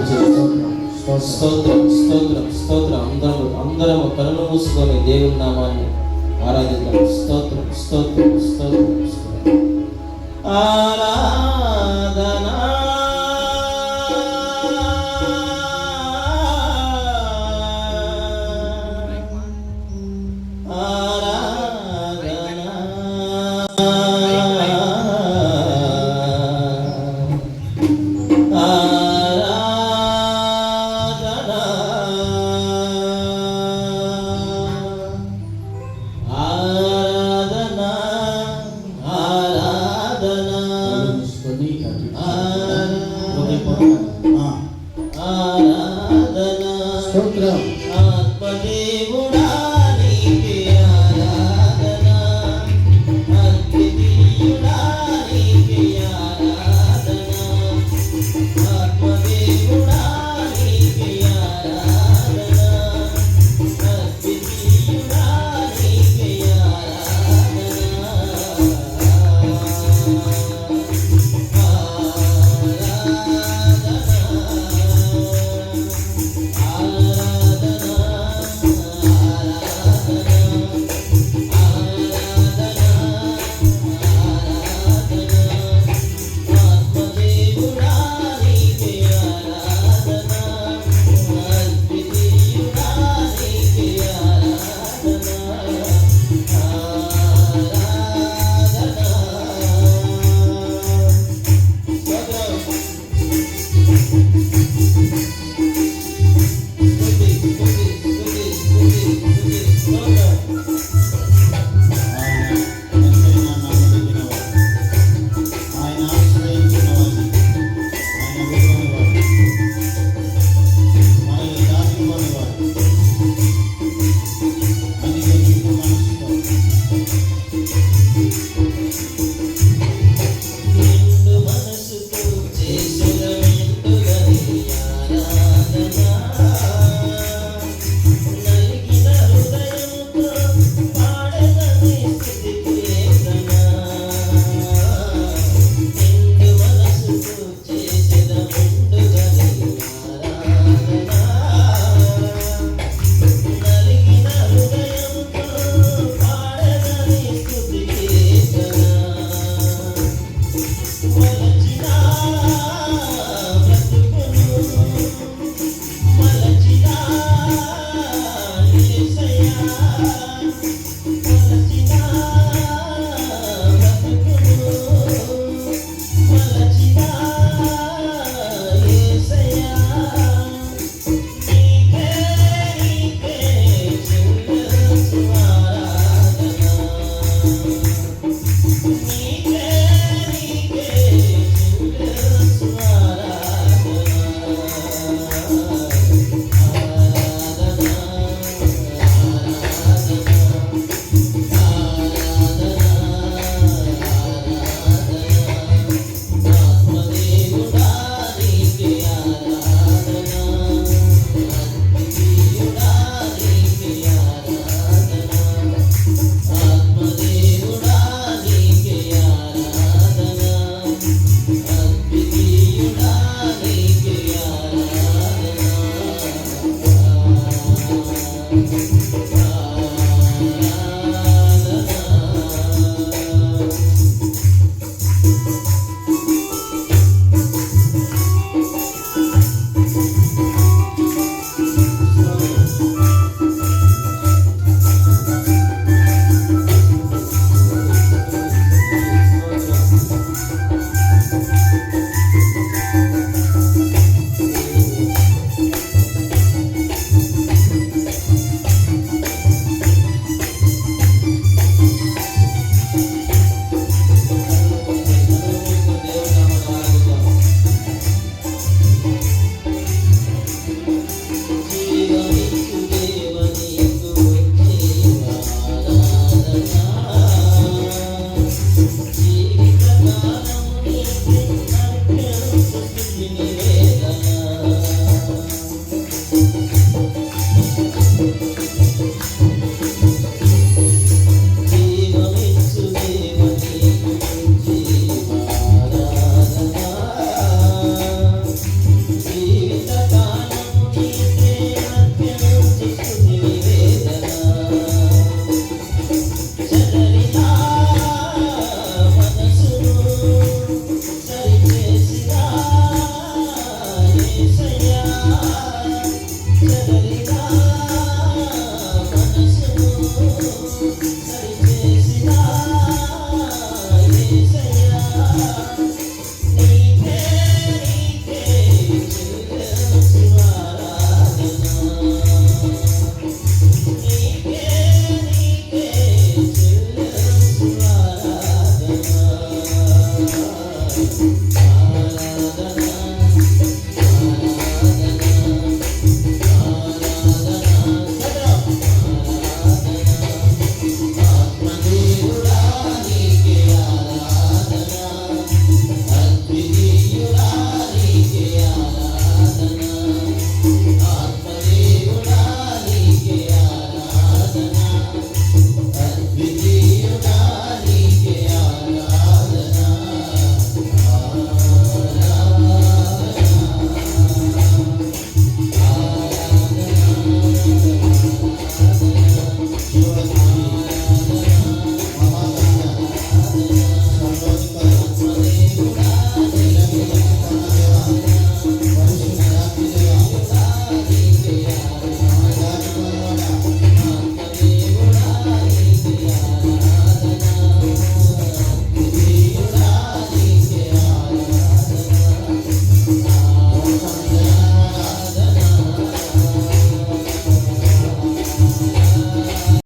స్తోత్రం స్తోత్రం స్తోత్రం. అందరము అందరము కనులు మూసుకొని దేవుని నామాన్ని ఆరాధిద్దాం. స్తోత్రం స్తోత్రం స్తోత్రం స్తోత్రం. ఆరాధనా ఆరాధనా